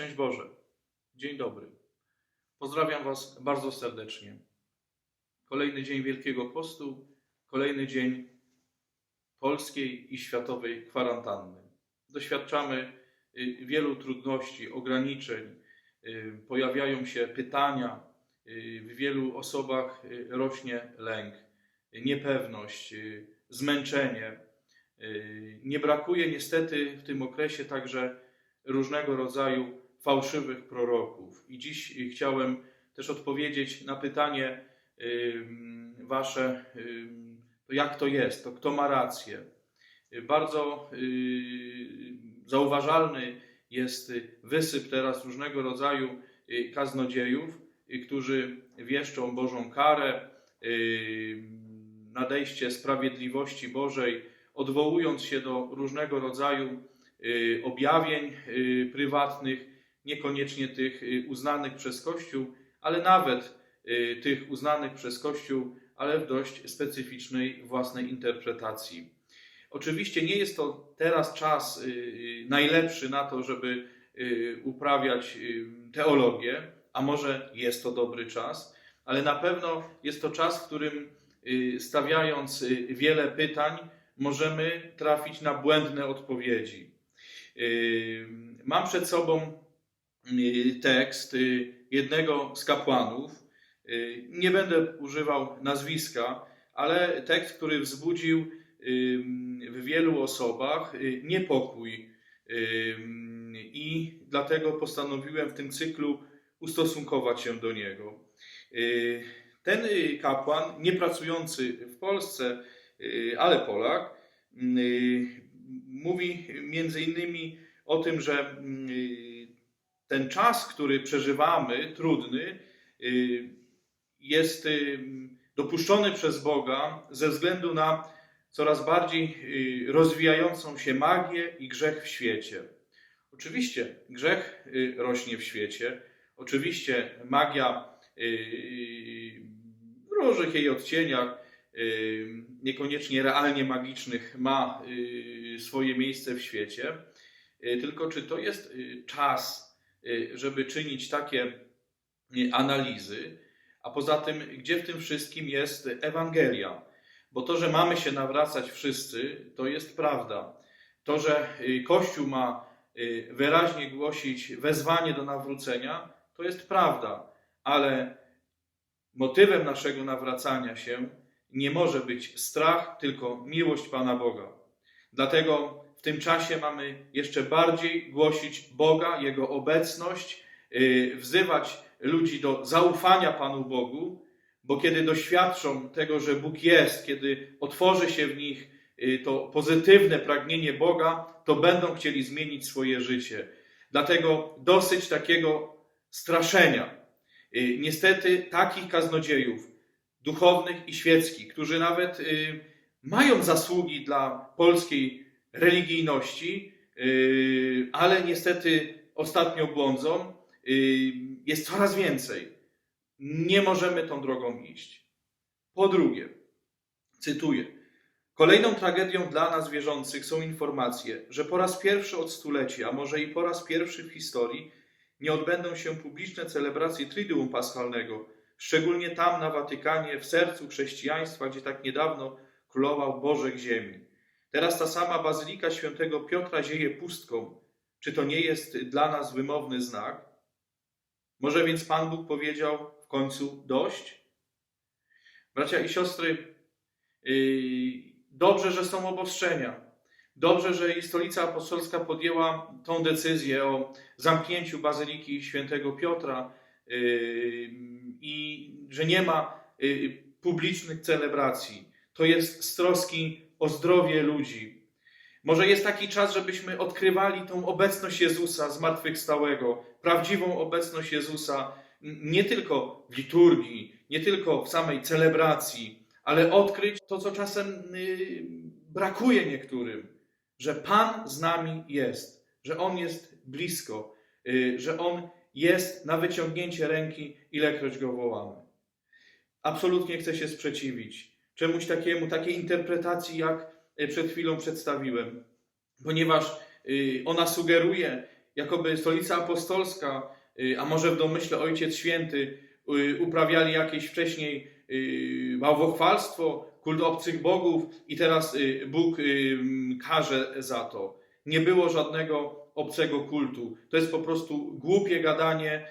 Szczęść Boże. Dzień dobry. Pozdrawiam Was bardzo serdecznie. Kolejny dzień Wielkiego Postu, kolejny dzień polskiej i światowej kwarantanny. Doświadczamy y, wielu trudności, ograniczeń, y, pojawiają się pytania, y, w wielu osobach rośnie lęk, niepewność, zmęczenie. Nie brakuje niestety w tym okresie także różnego rodzaju fałszywych proroków. I dziś y, chciałem też odpowiedzieć na pytanie Wasze, jak to jest, to kto ma rację. Bardzo y, zauważalny jest wysyp teraz różnego rodzaju y, kaznodziejów, którzy wieszczą Bożą karę, nadejście sprawiedliwości Bożej, odwołując się do różnego rodzaju objawień prywatnych, niekoniecznie tych y, uznanych przez Kościół, ale nawet y, tych uznanych przez Kościół, ale w dość specyficznej własnej interpretacji. Oczywiście nie jest to teraz czas y, najlepszy na to, żeby uprawiać teologię, a może jest to dobry czas, ale na pewno jest to czas, w którym stawiając wiele pytań, możemy trafić na błędne odpowiedzi. Mam przed sobą tekst y, jednego z kapłanów. Y, Nie będę używał nazwiska, ale tekst, który wzbudził y, w wielu osobach y, niepokój. Y, I dlatego postanowiłem w tym cyklu ustosunkować się do niego. Y, Ten y, kapłan, nie pracujący w Polsce, y, ale Polak, y, mówi między innymi o tym, że y, ten czas, który przeżywamy, trudny, y, jest y, dopuszczony przez Boga ze względu na coraz bardziej y, rozwijającą się magię i grzech w świecie. Oczywiście grzech rośnie w świecie, oczywiście magia w różnych jej odcieniach, niekoniecznie realnie magicznych, ma swoje miejsce w świecie. Tylko czy to jest czas, żeby czynić takie y, analizy, a poza tym, gdzie w tym wszystkim jest Ewangelia? Bo to, że mamy się nawracać wszyscy, to jest prawda. To, że y, Kościół ma y, wyraźnie głosić wezwanie do nawrócenia, to jest prawda. Ale motywem naszego nawracania się nie może być strach, tylko miłość Pana Boga. Dlatego w tym czasie mamy jeszcze bardziej głosić Boga, Jego obecność, yy, wzywać ludzi do zaufania Panu Bogu, bo kiedy doświadczą tego, że Bóg jest, kiedy otworzy się w nich yy, to pozytywne pragnienie Boga, to będą chcieli zmienić swoje życie. Dlatego dosyć takiego straszenia. Yy, Niestety takich kaznodziejów, duchownych i świeckich, którzy nawet mają zasługi dla polskiej religijności, yy, ale niestety ostatnio błądzą, yy, jest coraz więcej. Nie możemy tą drogą iść. Po drugie, cytuję. Kolejną tragedią dla nas wierzących są informacje, że po raz pierwszy od stuleci, a może i po raz pierwszy w historii, nie odbędą się publiczne celebracje Triduum Paschalnego, szczególnie tam na Watykanie, w sercu chrześcijaństwa, gdzie tak niedawno królował Bożek Ziemi. Teraz ta sama Bazylika Świętego Piotra zieje pustką. Czy to nie jest dla nas wymowny znak? Może więc Pan Bóg powiedział w końcu dość? Bracia i siostry, yy, dobrze, że są obostrzenia. Dobrze, że i Stolica Apostolska podjęła tą decyzję o zamknięciu Bazyliki Świętego Piotra yy, i że nie ma yy, publicznych celebracji. To jest z troski o zdrowie ludzi. Może jest taki czas, żebyśmy odkrywali tą obecność Jezusa zmartwychwstałego, prawdziwą obecność Jezusa nie tylko w liturgii, nie tylko w samej celebracji, ale odkryć to, co czasem yy, brakuje niektórym, że Pan z nami jest, że On jest blisko, yy, że On jest na wyciągnięcie ręki, ilekroć Go wołamy. Absolutnie chcę się sprzeciwić czemuś takiemu, takiej interpretacji, jak y, przed chwilą przedstawiłem, ponieważ y, ona sugeruje jakoby stolica apostolska, y, a może w domyśle Ojciec Święty y, uprawiali jakieś wcześniej bałwochwalstwo, kult obcych bogów i teraz Bóg karze za to. Nie było żadnego obcego kultu. To jest po prostu głupie gadanie.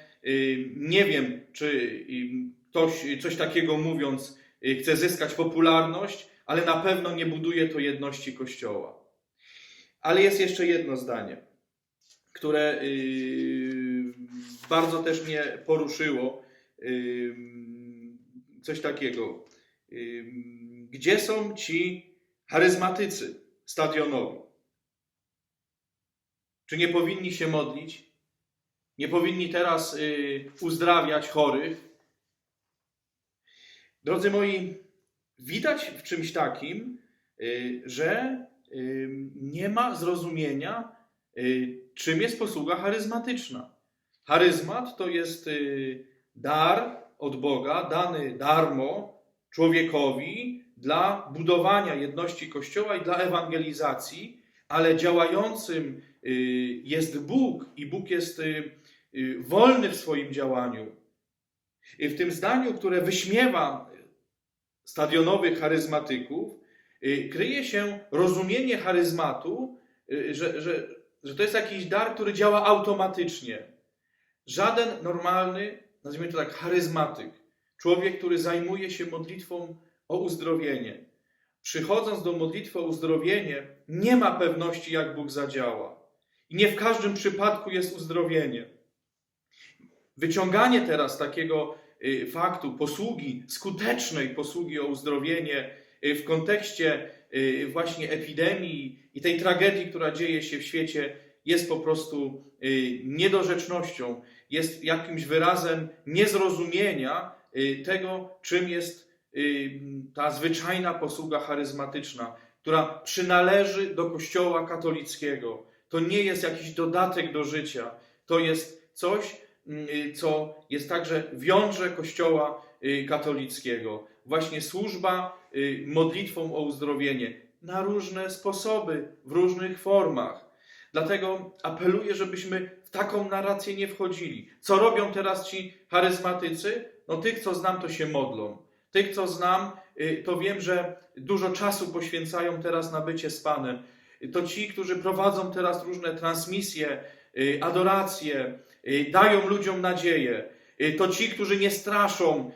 Nie wiem, czy ktoś coś takiego mówiąc chce zyskać popularność, ale na pewno nie buduje to jedności Kościoła. Ale jest jeszcze jedno zdanie, które y, bardzo też mnie poruszyło. Y, Coś takiego. Y, Gdzie są ci charyzmatycy stadionowi? Czy nie powinni się modlić? Nie powinni teraz y, uzdrawiać chorych? Drodzy moi, widać w czymś takim, y, że y, nie ma zrozumienia, y, czym jest posługa charyzmatyczna. Charyzmat to jest dar od Boga, dany darmo człowiekowi dla budowania jedności Kościoła i dla ewangelizacji, ale działającym jest Bóg i Bóg jest wolny w swoim działaniu. I w tym zdaniu, które wyśmiewa stadionowych charyzmatyków, y, kryje się rozumienie charyzmatu, y, że, że, że to jest jakiś dar, który działa automatycznie. Żaden normalny, nazwijmy to tak, charyzmatyk, człowiek, który zajmuje się modlitwą o uzdrowienie, przychodząc do modlitwy o uzdrowienie, nie ma pewności, jak Bóg zadziała. I nie w każdym przypadku jest uzdrowienie. Wyciąganie teraz takiego y, faktu posługi, skutecznej posługi o uzdrowienie y, w kontekście y, właśnie epidemii i tej tragedii, która dzieje się w świecie, jest po prostu niedorzecznością, jest jakimś wyrazem niezrozumienia tego, czym jest ta zwyczajna posługa charyzmatyczna, która przynależy do Kościoła katolickiego. To nie jest jakiś dodatek do życia, to jest coś, co jest także wiąże Kościoła y, katolickiego. Właśnie służba y, modlitwą o uzdrowienie na różne sposoby, w różnych formach. Dlatego apeluję, żebyśmy w taką narrację nie wchodzili. Co robią teraz ci charyzmatycy? No tych, co znam, to się modlą. Tych, co znam, y, to wiem, że dużo czasu poświęcają teraz na bycie z Panem. To ci, którzy prowadzą teraz różne transmisje, y, adoracje, y, dają ludziom nadzieję. Y, To ci, którzy nie straszą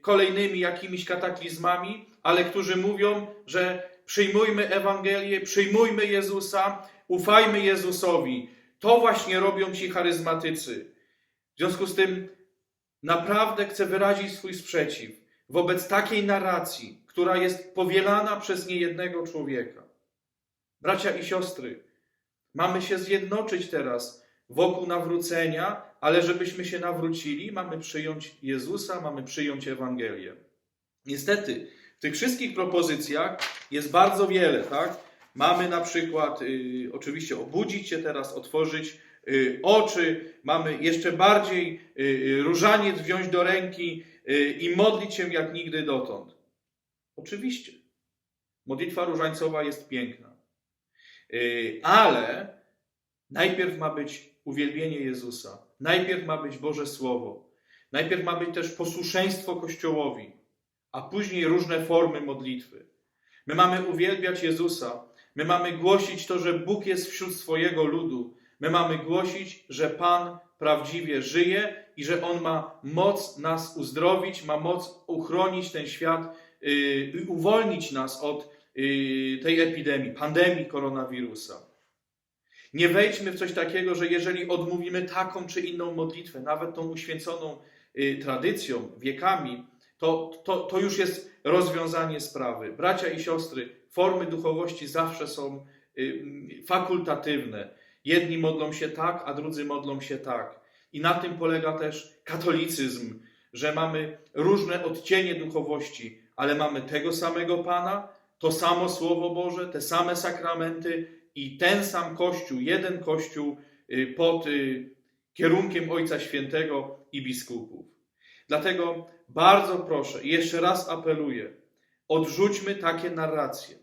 kolejnymi jakimiś kataklizmami, ale którzy mówią, że przyjmujmy Ewangelię, przyjmujmy Jezusa, ufajmy Jezusowi. To właśnie robią ci charyzmatycy. W związku z tym naprawdę chcę wyrazić swój sprzeciw wobec takiej narracji, która jest powielana przez niejednego człowieka. Bracia i siostry, mamy się zjednoczyć teraz wokół nawrócenia, ale żebyśmy się nawrócili, mamy przyjąć Jezusa, mamy przyjąć Ewangelię. Niestety, w tych wszystkich propozycjach jest bardzo wiele, tak? Mamy na przykład, y, oczywiście, obudzić się teraz, otworzyć y, oczy, mamy jeszcze bardziej y, różaniec wziąć do ręki y, i modlić się jak nigdy dotąd. Oczywiście, modlitwa różańcowa jest piękna, ale najpierw ma być uwielbienie Jezusa, najpierw ma być Boże Słowo, najpierw ma być też posłuszeństwo Kościołowi, a później różne formy modlitwy. My mamy uwielbiać Jezusa, my mamy głosić to, że Bóg jest wśród swojego ludu, my mamy głosić, że Pan prawdziwie żyje i że On ma moc nas uzdrowić, ma moc uchronić ten świat yy, i uwolnić nas od yy, tej epidemii, pandemii koronawirusa. Nie wejdźmy w coś takiego, że jeżeli odmówimy taką czy inną modlitwę, nawet tą uświęconą y, tradycją, wiekami, to, to, to już jest rozwiązanie sprawy. Bracia i siostry, formy duchowości zawsze są y, fakultatywne. Jedni modlą się tak, a drudzy modlą się tak. I na tym polega też katolicyzm, że mamy różne odcienie duchowości, ale mamy tego samego Pana, to samo Słowo Boże, te same sakramenty i ten sam Kościół, jeden Kościół y, pod y, kierunkiem Ojca Świętego i biskupów. Dlatego bardzo proszę jeszcze raz apeluję, odrzućmy takie narracje.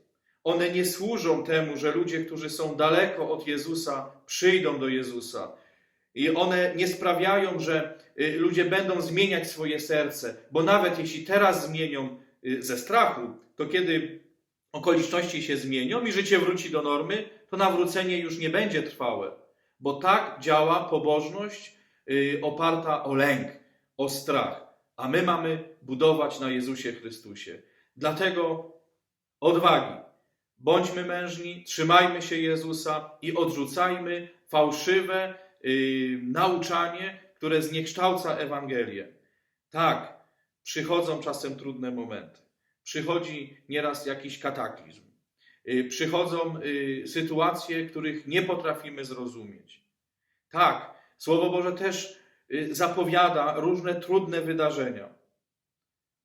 One nie służą temu, że ludzie, którzy są daleko od Jezusa, przyjdą do Jezusa. I one nie sprawiają, że y, ludzie będą zmieniać swoje serce, bo nawet jeśli teraz zmienią ze strachu, to kiedy okoliczności się zmienią i życie wróci do normy, to nawrócenie już nie będzie trwałe, bo tak działa pobożność y, oparta o lęk, o strach, a my mamy budować na Jezusie Chrystusie. Dlatego odwagi. Bądźmy mężni, trzymajmy się Jezusa i odrzucajmy fałszywe y, nauczanie, które zniekształca Ewangelię. Tak, przychodzą czasem trudne momenty. Przychodzi nieraz jakiś kataklizm. Y, przychodzą y, sytuacje, których nie potrafimy zrozumieć. Tak, Słowo Boże też y, zapowiada różne trudne wydarzenia.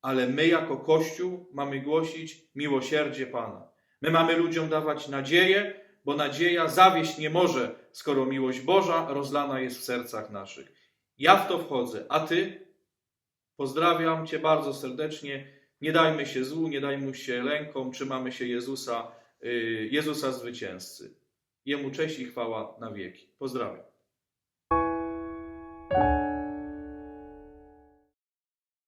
Ale my, jako Kościół, mamy głosić miłosierdzie Pana. My mamy ludziom dawać nadzieję, bo nadzieja zawieść nie może, skoro miłość Boża rozlana jest w sercach naszych. Ja w to wchodzę, a Ty? Pozdrawiam Cię bardzo serdecznie. Nie dajmy się złu, nie dajmy się lękom, trzymamy się Jezusa, y, Jezusa zwycięzcy. Jemu cześć i chwała na wieki. Pozdrawiam.